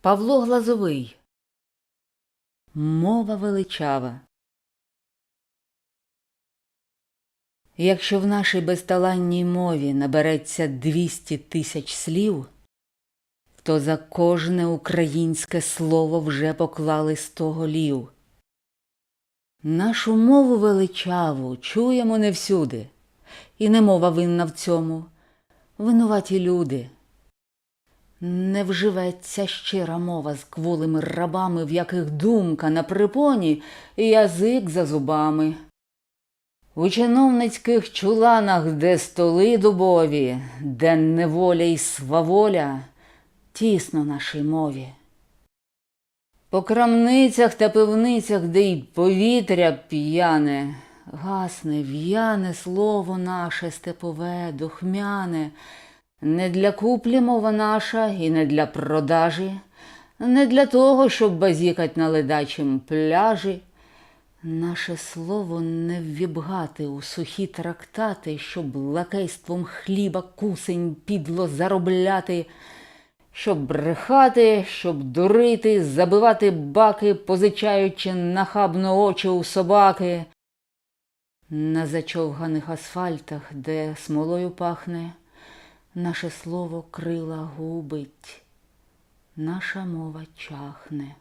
Павло Глазовий Мова величава. Якщо в нашій безталанній мові набереться 200 тисяч слів, то за кожне українське слово вже поклали сто голів. Нашу мову величаву чуємо не всюди, і не мова винна в цьому, винуваті люди. Не вживеться щира мова з кволими рабами, в яких думка на припоні і язик за зубами. У чиновницьких чуланах, де столи дубові, де неволя й сваволя, тісно нашій мові. По крамницях та пивницях, де й повітря п'яне, гасне, в'яне слово наше степове, духмяне, не для куплі мова наша і не для продажі, не для того, щоб базікать на ледачім пляжі. Наше слово не ввібгати у сухі трактати, щоб лакейством хліба кусень підло заробляти, щоб брехати, щоб дурити, забивати баки, позичаючи нахабно очі у собаки. На зачовганих асфальтах, де смолою пахне, наше слово крила губить, наша мова чахне.